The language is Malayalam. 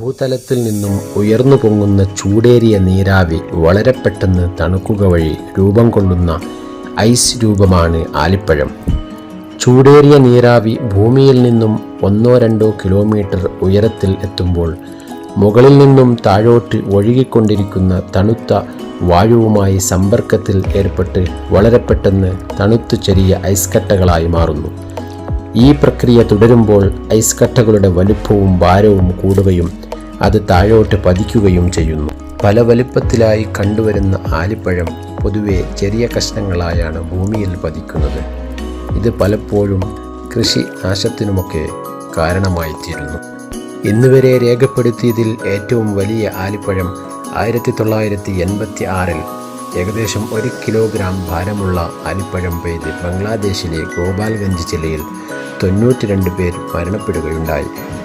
ഭൂതലത്തിൽ നിന്നും ഉയർന്നു പൊങ്ങുന്ന ചൂടേറിയ നീരാവി വളരെ പെട്ടെന്ന് തണുക്കുക വഴി രൂപം കൊള്ളുന്ന ഐസ് രൂപമാണ് ആലിപ്പഴം. ചൂടേറിയ നീരാവി ഭൂമിയിൽ നിന്നും ഒന്നോ രണ്ടോ കിലോമീറ്റർ ഉയരത്തിൽ എത്തുമ്പോൾ മുകളിൽ നിന്നും താഴോട്ട് ഒഴുകിക്കൊണ്ടിരിക്കുന്ന തണുത്ത വായുവുമായി സമ്പർക്കത്തിൽ ഏർപ്പെട്ട് വളരെ പെട്ടെന്ന് തണുത്തു ചെറിയ ഐസ് കട്ടകളായി മാറുന്നു. ഈ പ്രക്രിയ തുടരുമ്പോൾ ഐസ് കട്ടകളുടെ വലുപ്പവും ഭാരവും കൂടുകയും അത് താഴോട്ട് പതിക്കുകയും ചെയ്യുന്നു. പല വലുപ്പത്തിലായി കണ്ടുവരുന്ന ആലിപ്പഴം പൊതുവെ ചെറിയ കഷ്ണങ്ങളായാണ് ഭൂമിയിൽ പതിക്കുന്നത്. ഇത് പലപ്പോഴും കൃഷി നാശത്തിനുമൊക്കെ കാരണമായിത്തീരുന്നു. ഇന്നുവരെ രേഖപ്പെടുത്തിയതിൽ ഏറ്റവും വലിയ ആലിപ്പഴം ആയിരത്തി തൊള്ളായിരത്തി എൺപത്തി ആറിൽ ഏകദേശം ഒരു കിലോഗ്രാം ഭാരമുള്ള ആലിപ്പഴം പെയ്ത് ബംഗ്ലാദേശിലെ ഗോപാൽഗഞ്ച് ജില്ലയിൽ തൊണ്ണൂറ്റി പേർ മരണപ്പെടുകയുണ്ടായി.